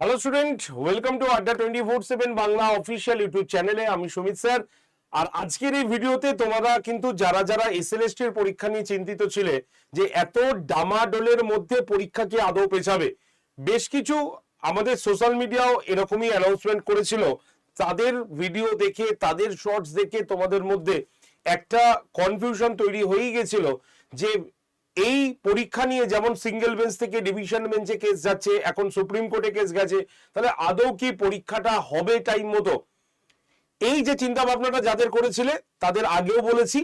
Hello student welcome to Adda twenty four seven Bangla official YouTube চ্যানেলে আমি Sumit sir. আর আজকের এই ভিডিওতে তোমরা কিন্তু যারা যারা এসএলএসটি এর পরীক্ষা নিয়ে চিন্তিত ছিলে, যে এত ডামাডোলের মধ্যে পরীক্ষা কি আদৌ পেছাবে, বেশ কিছু আমাদের সোশ্যাল মিডিয়াও এরকমই অ্যানাউন্সমেন্ট করেছিল। তাদের ভিডিও দেখে, তাদের শর্টস দেখে তোমাদের মধ্যে একটা কনফিউশন তৈরি হয়েই গেছিল যে এই পরীক্ষা নিয়ে যেমন সিঙ্গেল বেঞ্চ থেকে ডিভিশন বেঞ্চে কেস যাচ্ছে, এখন সুপ্রিম কোর্টে কেস গেছে, তাহলে আদৌ কি পরীক্ষাটা হবে টাইম মতো? এই যে চিন্তা ভাবনাটা যাদের করেছিলে, তাদের আগেও বলেছি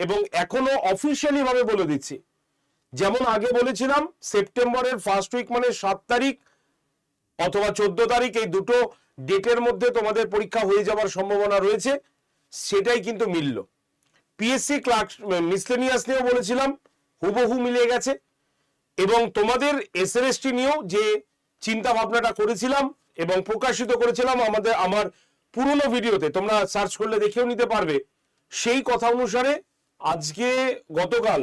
এবং এখনও অফিসিয়ালি ভাবে বলে দিচ্ছি। যেমন আগে বলেছিলাম, সেপ্টেম্বরের ফার্স্ট উইক মানে সাত তারিখ অথবা চোদ্দ তারিখ, এই দুটো ডেটের মধ্যে তোমাদের পরীক্ষা হয়ে যাওয়ার সম্ভাবনা রয়েছে, সেটাই কিন্তু মিলল। পিএসসি ক্লার্ক মিসলেনিয়াস নিয়েও বলেছিলাম হুবহু মিলে গেছে। এবং তোমাদের এসএলএসটি নিয়েও যে চিন্তা ভাবনাটা করেছিলাম এবং প্রকাশিত করেছিলাম আমাদের, আমার পুরনো ভিডিওতে, তোমরা সার্চ করলে দেখেও নিতে পারবে। সেই কথা অনুসারে আজকে গতকাল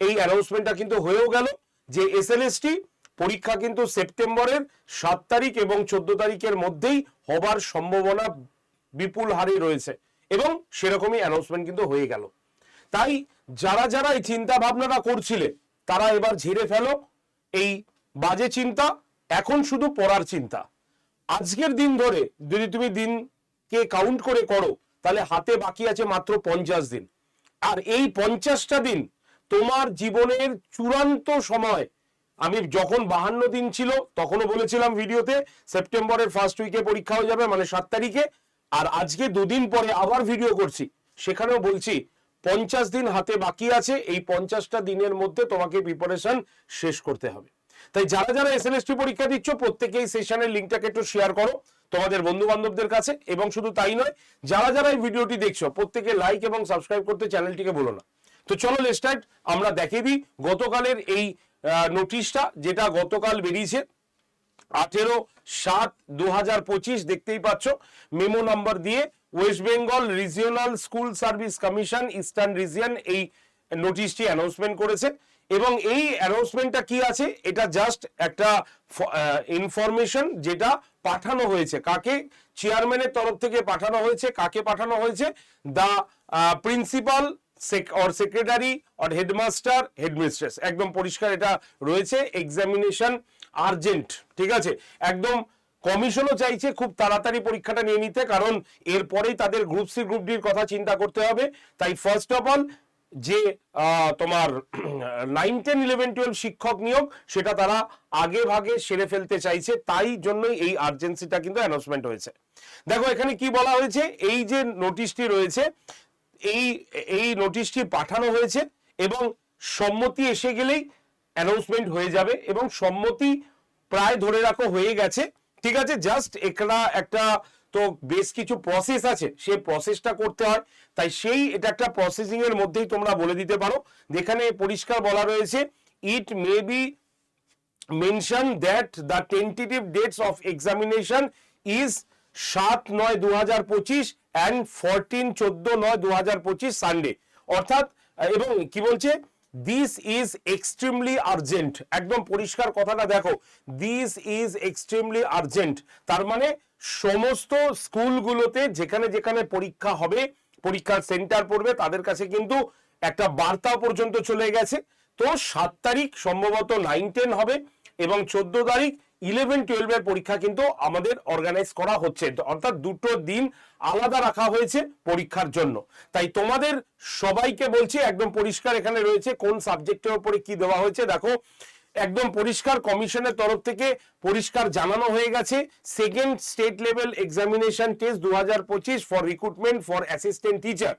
এই অ্যানাউন্সমেন্টটা কিন্তু হয়েও গেল যে এসএলএসটি পরীক্ষা কিন্তু সেপ্টেম্বরের সাত তারিখ এবং চোদ্দ তারিখের মধ্যেই হবার সম্ভাবনা বিপুল হারে রয়েছে। এবং সেরকমই অ্যানাউন্সমেন্ট কিন্তু হয়ে গেল। তাই যারা যারা এই চিন্তা ভাবনাটা করছিলে, তারা এবার ঝেড়ে ফেলো। এই বাজে চিন্তা, এখন শুধু পড়ার চিন্তা। আজকের দিন ধরে যদি তুমি দিনকে কাউন্ট করে করো, তাহলে হাতে বাকি আছে মাত্র পঞ্চাশ দিন। আর এই পঞ্চাশটা দিন তোমার জীবনের চূড়ান্ত সময়, আমি যখন বাহান্ন দিন ছিল, তখনও বলেছিলাম ভিডিওতে, সেপ্টেম্বরের ফার্স্ট উইকে পরীক্ষা হয়ে যাবে মানে সাত তারিখে। আর আজকে দুদিন পরে আবার ভিডিও করছি। সেখানেও বলছি পঞ্চাশ দিন হাতে বাকি আছে, এই পঞ্চাশটা দিনের মধ্যে তোমাকে প্রিপারেশন শেষ করতে হবে। তাই যারা যারা এসএলএসটি পরীক্ষা দিচ্ছ, প্রত্যেকেই সেশনের লিঙ্কটাকে একটু শেয়ার করো তোমাদের বন্ধু বান্ধবদের কাছে, এবং শুধু তাই নয়, যারা যারা এই ভিডিওটি দেখছ, প্রত্যেকে লাইক এবং সাবস্ক্রাইব করতে চ্যানেলটিকে বলো না। তো চলো স্টার্ট আমরা দেখে দিই গতকালের এই নোটিশটা যেটা গতকাল বেরিয়েছে, আঠেরো সাত দু দেখতেই পাচ্ছ মেমো নাম্বার দিয়ে West Bengal regional school service commission eastern region এই নোটিশটি অ্যানাউন্সমেন্ট করেছে। এবং এই অ্যানাউন্সমেন্টটা কি আছে? এটা জাস্ট একটা ইনফরমেশন যেটা পাঠানো হয়েছে। কাকে? চেয়ারম্যানের তরফ থেকে পাঠানো হয়েছে। কাকে পাঠানো হয়েছে? The principal or secretary or headmaster headmistress একদম পরিষ্কার এটা রয়েছে। এক্সামিনেশন আর্জেন্ট ঠিক আছে? একদম কমিশনও চাইছে খুব তাড়াতাড়ি পরীক্ষাটা নিয়ে নিতে, কারণ এরপরেই তাদের গ্রুপ সি গ্রুপ ডির কথা চিন্তা করতে হবে। তাই ফার্স্ট অফ অল যে তোমার নাইন টেন ইলেভেন টুয়েলভ শিক্ষক নিয়োগ, সেটা তারা আগে ভাগে সেরে ফেলতে চাইছে। তাই জন্যই এই আর্জেন্সিটা কিন্তু অ্যানাউন্সমেন্ট হয়েছে। দেখো, এখানে কি বলা হয়েছে? এই যে নোটিশটি রয়েছে, এই এই নোটিশটি পাঠানো হয়েছে এবং সম্মতি এসে গেলেই অ্যানাউন্সমেন্ট হয়ে যাবে এবং সম্মতি প্রায় ধরে রাখো হয়ে গেছে। ঠিক আছে জাস্ট একটা একটা তো বেশ কিছু প্রসেস আছে, সেই প্রসেসটা করতে হয়। তাই সেই এটা একটা প্রসেসিং এর মধ্যেই তোমরা বলে দিতে পারো। যেখানে পরিষ্কার বলা রয়েছে it may be mention that the tentative dates of examination is সাত নয় দু হাজার পঁচিশ অ্যান্ড ফোরটিন চোদ্দ নয় দু হাজার পঁচিশ সানডে অর্থাৎ, এবং কি বলছে? দিস ইজ এক্সট্রিমলি আর্জেন্ট একদম পরিষ্কার কথাটা দেখো। দিস ইজ এক্সট্রিমলি আর্জেন্ট তার মানে সমস্ত স্কুলগুলোতে যেখানে যেখানে পরীক্ষা হবে, পরীক্ষার সেন্টার পড়বে, তাদের কাছে কিন্তু একটা বার্তা পর্যন্ত চলে গেছে। তো সাত তারিখ সম্ভবত নাইন টেন হবে এবং চোদ্দ তারিখ ইলেভেন টুয়েলভের পরীক্ষা কিন্তু আমাদের অর্গানাইজ করা হচ্ছে। অর্থাৎ দুটো দিন আলাদা রাখা হয়েছে পরীক্ষার জন্য। তাই তোমাদের সবাইকে বলছি, একদম পরিষ্কার এখানে রয়েছে কোন সাবজেক্টের উপরে কি দেওয়া হয়েছে। দেখো, একদম পরিষ্কার কমিশনের তরফ থেকে পরিষ্কার জানানো হয়ে গেছে। Second state level examination test দু হাজার পঁচিশ for recruitment for assistant teacher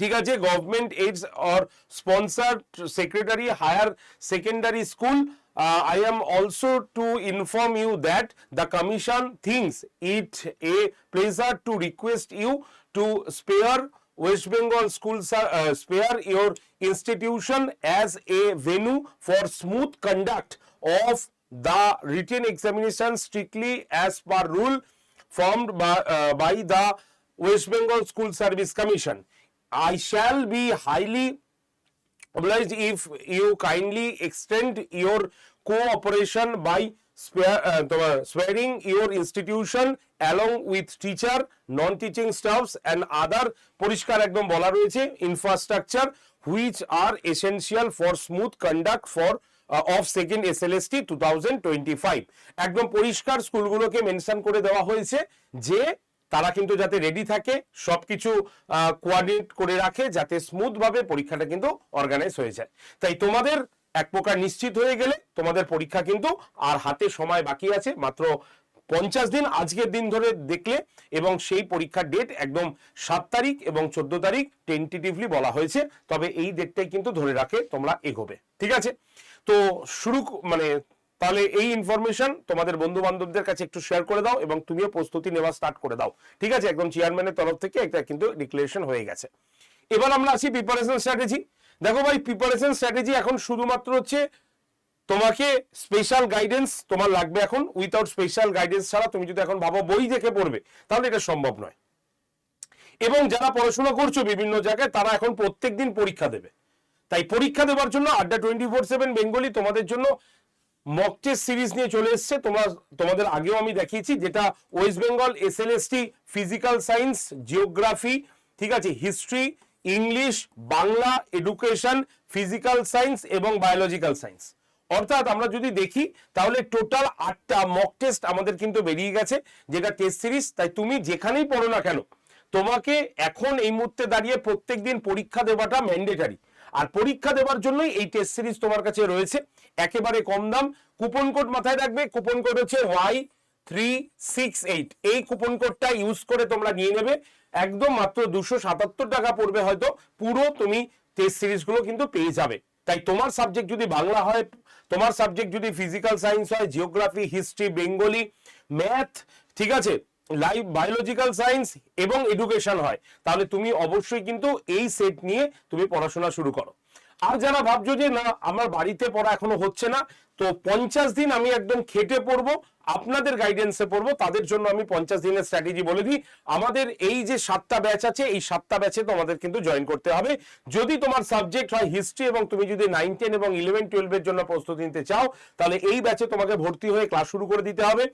ঠিক আছে government aids or sponsor secretary higher secondary school uh, I am also to inform you that the commission thinks it a pleasure to request you to spare West Bengal schools uh, spare your institution as a venue for smooth conduct of the written examination strictly as per rule formed by, uh, by the West Bengal School Service Commission. I shall be highly obliged if you kindly extend your cooperation by তোমার soaring your institution along with teacher non teaching staffs and other পরিষ্কার একদম বলা রয়েছে infrastructure which are essential for smooth conduct for of second S L S T two একদম পরিষ্কার স্কুলগুলোকে mention করে দেওয়া হয়েছে যে তারা কিন্তু যাতে রেডি থাকে, সবকিছু কোয়ার্ডিনেট করে রাখে, যাতে স্মুথ ভাবে পরীক্ষাটা কিন্তু অর্গানাইজ হয়ে যায়। তাই তোমাদের এক প্রকার নিশ্চিত হয়ে গেলে তোমাদের পরীক্ষা কিন্তু আর হাতে সময় বাকি আছে, মাত্র পঞ্চাশ দিন আজকের দিন ধরে দেখলে এবং সেই পরীক্ষার ডেট একদম সাত তারিখ এবং চোদ্দ তারিখ টেন্টেটিভলি বলা হয়েছে, তবে এই ডেটটাই কিন্তু ধরে রাখে, তোমরা এগোবে। ঠিক আছে? তো শুরু মানে তাহলে এই ইনফরমেশন তোমাদের বন্ধু বান্ধবদের কাছে একটু শেয়ার করে দাও এবং তুমিও প্রস্তুতি নেওয়া স্টার্ট করে দাও। ঠিক আছে? একদম চেয়ারম্যানের তরফ থেকে একটা কিন্তু ডিক্লারেশন হয়ে গেছে। এবার আমরা আসি প্রিপারেশন স্ট্র্যাটেজি দেখো ভাই প্রিপারেশন স্ট্র্যাটেজি এখন শুধুমাত্র হচ্ছে তোমাকে স্পেশাল গাইডেন্স তোমার লাগবে এখন। উইথাউট স্পেশাল গাইডেন্স ছাড়া তুমি যদি এখন ভাবো বই দেখে পড়বে, তাহলে এটা সম্ভব নয়। এবং যারা পড়াশোনা করছ বিভিন্ন জায়গায়, তারা এখন প্রত্যেক দিন পরীক্ষা দেবে। তাই পরীক্ষা দেওয়ার জন্য আড্ডা টোয়েন্টি ফোর সেভেন বেঙ্গলি তোমাদের জন্য মক টেস্ট সিরিজ নিয়ে চলে এসছে। তোমার, তোমাদের আগেও আমি দেখিয়েছি, যেটা West Bengal S L physical science geography ঠিক আছে history English Bangla education physical science এবং বায়োলজিক্যাল সায়েন্স অর্থাৎ আমরা যদি দেখি, তাহলে টোটাল আটটা মক টেস্ট আমাদের কিন্তু বেরিয়ে গেছে, যেটা টেস্ট সিরিজ তাই তুমি যেখানেই পড়ো না কেন, তোমাকে এখন এই মুহূর্তে দাঁড়িয়ে প্রত্যেক দিন পরীক্ষা দেওয়াটা ম্যান্ডেটারি আর পরীক্ষা দেওয়ার জন্যই এই টেস্ট সিরিজ তোমার কাছে রয়েছে। একেবারে কম দাম। কুপন কোড মাথায় রাখবে। কুপন কোড হচ্ছে ওয়াই থ্রি সিক্স এইট এই কুপন কোডটা ইউজ করে তোমরা নিয়ে নেবে। একদম মাত্র দুশো সাতাত্তর টাকা পড়বে হয়তো। পুরো তুমি টেস্ট সিরিজগুলো কিন্তু পেয়ে যাবে। তাই তোমার সাবজেক্ট যদি বাংলা হয়, তোমার সাবজেক্ট যদি ফিজিক্যাল সায়েন্স হয় জিওগ্রাফি হিস্ট্রি বেঙ্গলি ম্যাথ ঠিক আছে লাইভ বায়োলজিক্যাল সায়েন্স এবং এডুকেশন হয়, তাহলে তুমি অবশ্যই কিন্তু এই সেট নিয়ে তুমি পড়াশোনা শুরু করো। আর যারা ভাবছ যে না আমার বাড়িতে পড়া এখনও হচ্ছে না তো পঞ্চাশ দিন আমি একদম খেটে পড়ব, আপনাদের গাইডেন্সে পড়ব, তাদের জন্য আমি পঞ্চাশ দিনের স্ট্র্যাটেজি বলে দিই। আমাদের এই যে সাতটা ব্যাচ আছে, এই সাতটা ব্যাচে তোমাদের কিন্তু জয়েন করতে হবে। যদি তোমার সাবজেক্ট হয় হিস্ট্রি এবং তুমি যদি নাইন টেন এবং ইলেভেন টুয়েলভের জন্য প্রস্তুতি নিতে চাও, তাহলে এই ব্যাচে তোমাকে ভর্তি হয়ে ক্লাস শুরু করে দিতে হবে।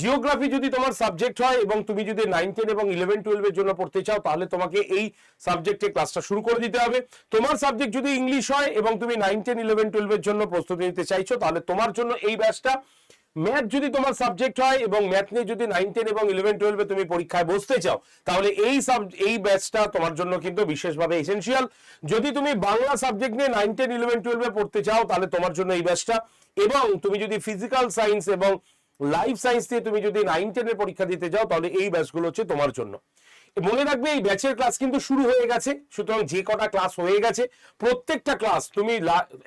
জিওগ্রাফি যদি তোমার সাবজেক্ট হয় এবং তুমি যদি নাইন টেন এবং ইলেভেন টুয়েলভের জন্য পড়তে চাও, তাহলে তোমাকে এই সাবজেক্টে ক্লাসটা শুরু করে দিতে হবে। তোমার সাবজেক্ট যদি ইংলিশ হয় এবং তুমি নাইন টেন ইলেভেন টুয়েলভের জন্য প্রস্তুতি নিতে চাইছো, তাহলে তোমার জন্য এই ব্যাচটা ম্যাথ যদি তোমার সাবজেক্ট হয় এবং ম্যাথ নিয়ে যদি নাইন টেন এবং ইলেভেন টুয়েলভে তুমি পরীক্ষায় বসতে চাও, তাহলে এই সাব এই ব্যাচটা তোমার জন্য কিন্তু বিশেষভাবে এসেন্সিয়াল যদি তুমি বাংলা সাবজেক্ট নিয়ে নাইন টেন ইলেভেন টুয়েলভে পড়তে চাও, তাহলে তোমার জন্য এই ব্যাচটা এবং তুমি যদি ফিজিক্যাল সায়েন্স এবং লাইফ সায়েন্স দিয়ে তুমি যদি নাইন টেনের পরীক্ষা দিতে যাও তাহলে এই ব্যাচগুলো হচ্ছে তোমার জন্য। মনে রাখবে এই ব্যাচের ক্লাস কিন্তু শুরু হয়ে গেছে, সুতরাং যে কটা ক্লাস হয়ে গেছে, প্রত্যেকটা ক্লাস তুমি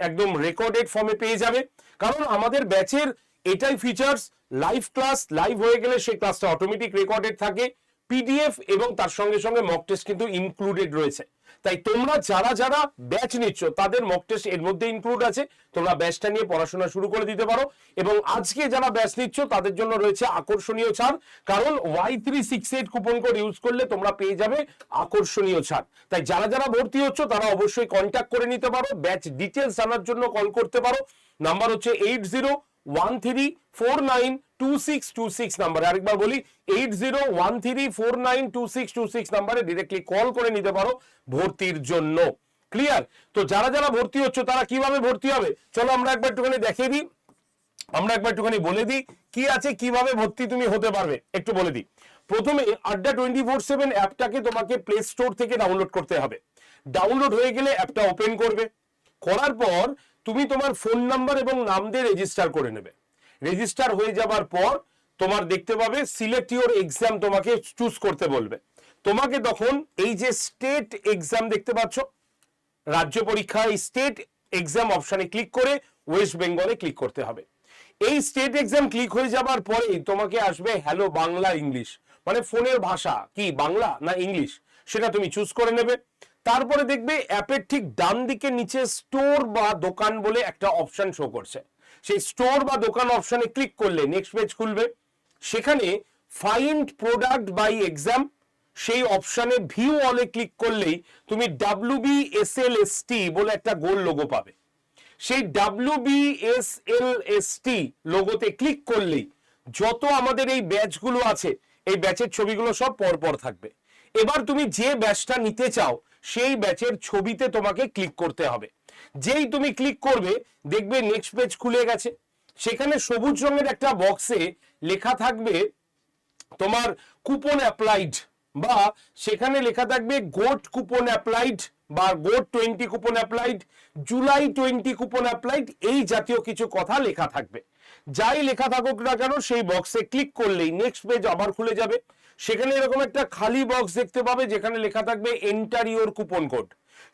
একদম রেকর্ডেড ফর্মে পেয়ে যাবে। কারণ আমাদের ব্যাচের এটাই ফিচার্স লাইভ ক্লাস লাইভ হয়ে গেলে সেই ক্লাসটা অটোমেটিক রেকর্ডেড থাকে। পিডিএফ এবং তার সঙ্গে সঙ্গে মক টেস্ট কিন্তু ইনক্লুডেড রয়েছে। তাই তোমরা যারা যারা ব্যাচ নিচ্ছ, তাদের মক টেস্ট এর মধ্যে ইনক্লুড আছে। তোমরা ব্যাচটা নিয়ে পড়াশোনা শুরু করে দিতে পারো। এবং আজকে যারা ব্যাচ নিচ্ছ, তাদের জন্য রয়েছে আকর্ষণীয় ছাড়। কারণ Y three six eight coupon code use করলে তোমরা পেয়ে যাবে আকর্ষণীয় ছাড়। তাই যারা যারা ভর্তি হচ্ছ, তারা অবশ্যই কন্ট্যাক্ট করে নিতে পারো। ব্যাচ ডিটেলস জানার জন্য কল করতে পারো। নাম্বার হচ্ছে eight zero one three four nine two six two six নাম্বারে আরেকবার বলি eight zero one three four nine two six two six নাম্বারে ডিরেক্টলি কল করে নিতে পারো ভর্তির জন্য। ক্লিয়ার তো যারা যারা ভর্তি হচ্ছ, তারা কীভাবে ভর্তি হবে? চলো আমরা একবার একটুখানি দেখিয়ে দিই। আমরা একবার একটুখানি বলে দিই, কি আছে, কীভাবে ভর্তি তুমি হতে পারবে? একটু বলে দিই। প্রথমে আড্ডা টোয়েন্টি ফোর সেভেন অ্যাপটাকে তোমাকে প্লে স্টোর থেকে ডাউনলোড করতে হবে। ডাউনলোড হয়ে গেলে অ্যাপটা ওপেন করবে। করার পর তুমি তোমার ফোন নাম্বার এবং নাম দিয়ে রেজিস্টার করে নেবে। রেজিস্টার হয়ে যাবার পর তোমার দেখতে পাবে সিলেক্ট ইউর এক্সাম তোমাকে চুজ করতে বলবে। তোমাকে তখন এই যে স্টেট এক্সাম দেখতে পাচ্ছ, রাজ্য পরীক্ষা, এই স্টেট এক্সাম অপশানে ক্লিক করে ওয়েস্ট বেঙ্গলে ক্লিক করতে হবে। এই স্টেট এক্সাম ক্লিক হয়ে যাবার পরেই তোমাকে আসবে হ্যালো বাংলা ইংলিশ মানে ফোনের ভাষা কি, বাংলা না ইংলিশ সেটা তুমি চুজ করে নেবে। তারপরে দেখবে অ্যাপের ঠিক ডান দিকে নিচে স্টোর বা দোকান বলে একটা অপশন শো করছে। সেই স্টোর বা দোকান অপশনে ক্লিক করলে নেক্সট পেজ খুলবে। সেখানে ফাইন্ড প্রোডাক্ট বাই এক্সাম সেই অপশনে ভিউ অলে ক্লিক করলেই তুমি W B S L S T বলে একটা গোল লোগো পাবে। সেই W B S L S T লোগোতে click করলেই যত আমাদের এই ব্যাচগুলো আছে, এই ব্যাচের ছবিগুলো সব পরপর থাকবে। এবার তুমি যে ব্যাচটা নিতে চাও সেই ব্যাচের ছবিতে তোমাকে ক্লিক করতে হবে। যেই তুমি ক্লিক করবে, দেখবে নেক্সট পেজ খুলে গেছে। সেখানে সবুজ রঙের একটা বক্সে লেখা থাকবে তোমার কুপন অ্যাপ্লাইড বা সেখানে লেখা থাকবে গোট কুপন অ্যাপ্লাইড বা goat twenty coupon applied July twenty coupon applied এই জাতীয় কিছু কথা লেখা থাকবে। যাই লেখা থাকুক না কেন, সেই বক্সে ক্লিক করলেই নেক্সট পেজ আবার খুলে যাবে। সেখানে এরকম একটা খালি বক্স দেখতে পাবে যেখানে লেখা থাকবে এন্টার ইওর কুপন কোড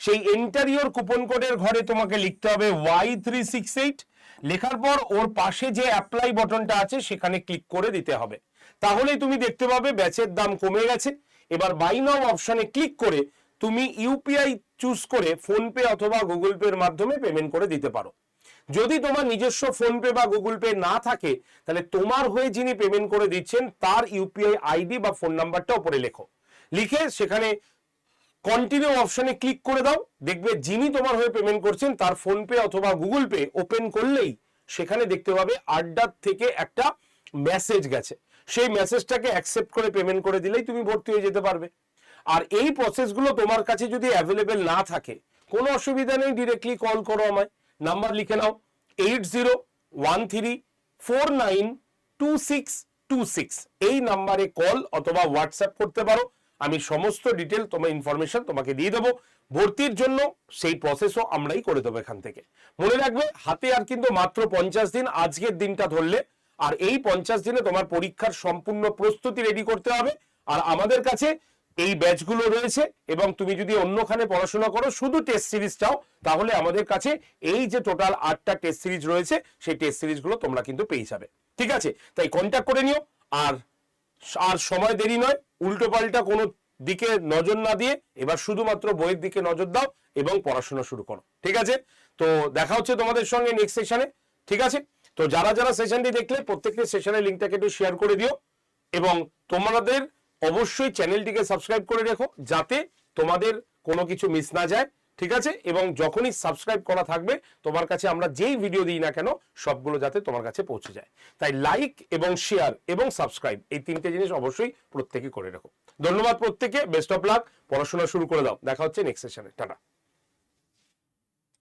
সেই এন্টার ইওর কুপন কোডের ঘরে তোমাকে লিখতে হবে ওয়াই থ্রি সিক্স এইট লেখার পর ওর পাশে যে অ্যাপ্লাই বটনটা আছে, সেখানে ক্লিক করে দিতে হবে। তাহলেই তুমি দেখতে পাবে ব্যাচের দাম কমে গেছে। এবার বাই নাও অপশনে ক্লিক করে তুমি ইউপিআই চুজ করে ফোনপে অথবা গুগল পের মাধ্যমে পেমেন্ট করে দিতে পারো। যদি তোমার নিজস্ব ফোনপে বা গুগল পে না থাকে, তাহলে তোমার হয়ে যিনি পেমেন্ট করে দিচ্ছেন, তার ইউপিআই আইডি বা ফোন নাম্বারটা ওপরে লেখো। লিখে সেখানে কন্টিনিউ অপশনে ক্লিক করে দাও। দেখবে যিনি তোমার হয়ে পেমেন্ট করছেন, তার ফোন পে অথবা গুগল পে ওপেন করলেই সেখানে দেখতে পাবে আড্ডার থেকে একটা মেসেজ গেছে। সেই মেসেজটাকে অ্যাকসেপ্ট করে পেমেন্ট করে দিলেই তুমি ভর্তি হয়ে যেতে পারবে। আর এই প্রসেসগুলো তোমার কাছে যদি অ্যাভেলেবেল না থাকে, কোনো অসুবিধা নেই ডিরেক্টলি কল করো আমায়। নাম্বার লিখে নাও eight zero one three four nine two six two six এই নাম্বারে কল অথবা হোয়াটসঅ্যাপ করতে পারো। আমি সমস্ত ডিটেল তোমার ইনফরমেশন তোমাকে দিয়ে দেবো। ভর্তির জন্য সেই প্রসেসও আমরাই করে দেবো এখান থেকে। মনে রাখবে, হাতে আর কিন্তু মাত্র পঞ্চাশ দিন আজকের দিনটা ধরলে, আর এই পঞ্চাশ দিনে তোমার পরীক্ষার সম্পূর্ণ প্রস্তুতি রেডি করতে হবে। আর আমাদের কাছে এই ব্যাচগুলো রয়েছে এবং তুমি যদি অন্যখানে পড়াশোনা করো, শুধু টেস্ট সিরিজ চাও, তাহলে আমাদের কাছে এই যে টোটাল আটটা টেস্ট সিরিজ রয়েছে, সেই টেস্ট সিরিজগুলো তোমরা কিন্তু পেয়ে যাবে। ঠিক আছে? তাই কন্ট্যাক্ট করে নিও। আর আর সময় দেরি নয়, উল্টো পাল্টা কোনো দিকে নজর না দিয়ে এবার শুধুমাত্র বইয়ের দিকে নজর দাও এবং পড়াশোনা শুরু করো। ঠিক আছে? তো দেখা হচ্ছে তোমাদের সঙ্গে নেক্সট সেশনে ঠিক আছে? তো যারা যারা সেশনটি দেখলে প্রত্যেকটি সেশনের লিঙ্কটাকে একটু শেয়ার করে দিও। এবং তোমাদের অবশ্যই চ্যানেলটিকে সাবস্ক্রাইব করে রেখো, যাতে তোমাদের কোনো কিছু মিস না যায়, ঠিক আছে? এবং যখনই সাবস্ক্রাইব করা থাকবে, তোমার কাছে আমরা যেই ভিডিও দিই না কেন, সবগুলো যাতে তোমার কাছে পৌঁছে যায়। তাই লাইক এবং শেয়ার এবং সাবস্ক্রাইব এই তিনটে জিনিস অবশ্যই প্রত্যেকে করে রাখো। ধন্যবাদ প্রত্যেকে বেস্ট অফ লাক পড়াশোনা শুরু করে দাও। দেখা হচ্ছে নেক্সট সেশনে টাটা।